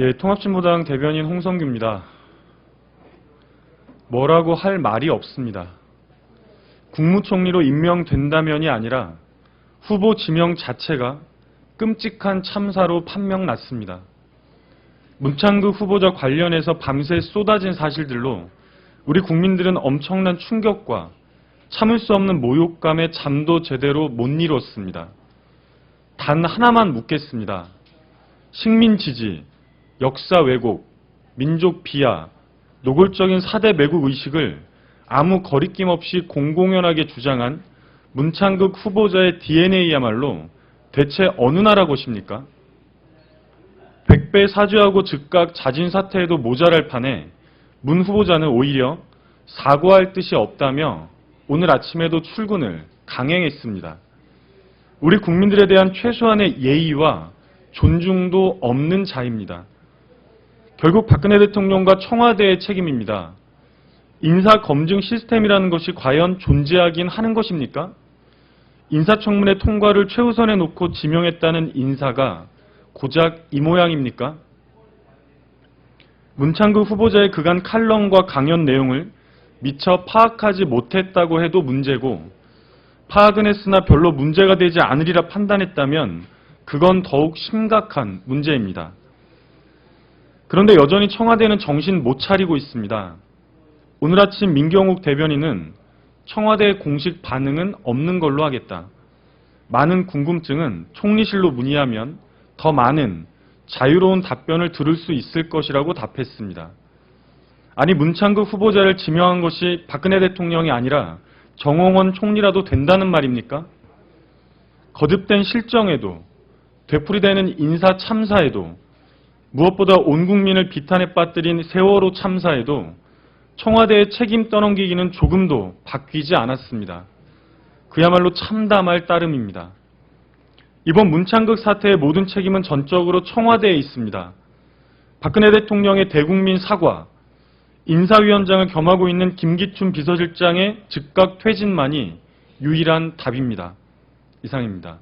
예, 통합진보당 대변인 홍성규입니다. 뭐라고 할 말이 없습니다. 국무총리로 임명된다면이 아니라 후보 지명 자체가 끔찍한 참사로 판명났습니다. 문창극 후보자 관련해서 밤새 쏟아진 사실들로 우리 국민들은 엄청난 충격과 참을 수 없는 모욕감에 잠도 제대로 못 이뤘습니다. 단 하나만 묻겠습니다. 식민 지지, 역사 왜곡, 민족 비하, 노골적인 사대 매국 의식을 아무 거리낌 없이 공공연하게 주장한 문창극 후보자의 DNA야말로 대체 어느 나라 것입니까? 백배 사죄하고 즉각 자진 사퇴해도 모자랄 판에 문 후보자는 오히려 사과할 뜻이 없다며 오늘 아침에도 출근을 강행했습니다. 우리 국민들에 대한 최소한의 예의와 존중도 없는 자입니다. 결국 박근혜 대통령과 청와대의 책임입니다. 인사 검증 시스템이라는 것이 과연 존재하긴 하는 것입니까? 인사청문회 통과를 최우선에 놓고 지명했다는 인사가 고작 이 모양입니까? 문창극 후보자의 그간 칼럼과 강연 내용을 미처 파악하지 못했다고 해도 문제고 파악은 했으나 별로 문제가 되지 않으리라 판단했다면 그건 더욱 심각한 문제입니다. 그런데 여전히 청와대는 정신 못 차리고 있습니다. 오늘 아침 민경욱 대변인은 청와대의 공식 반응은 없는 걸로 하겠다. 많은 궁금증은 총리실로 문의하면 더 많은 자유로운 답변을 들을 수 있을 것이라고 답했습니다. 아니 문창극 후보자를 지명한 것이 박근혜 대통령이 아니라 정홍원 총리라도 된다는 말입니까? 거듭된 실정에도 되풀이되는 인사 참사에도 무엇보다 온 국민을 비탄에 빠뜨린 세월호 참사에도 청와대의 책임 떠넘기기는 조금도 바뀌지 않았습니다. 그야말로 참담할 따름입니다. 이번 문창극 사태의 모든 책임은 전적으로 청와대에 있습니다. 박근혜 대통령의 대국민 사과, 인사위원장을 겸하고 있는 김기춘 비서실장의 즉각 퇴진만이 유일한 답입니다. 이상입니다.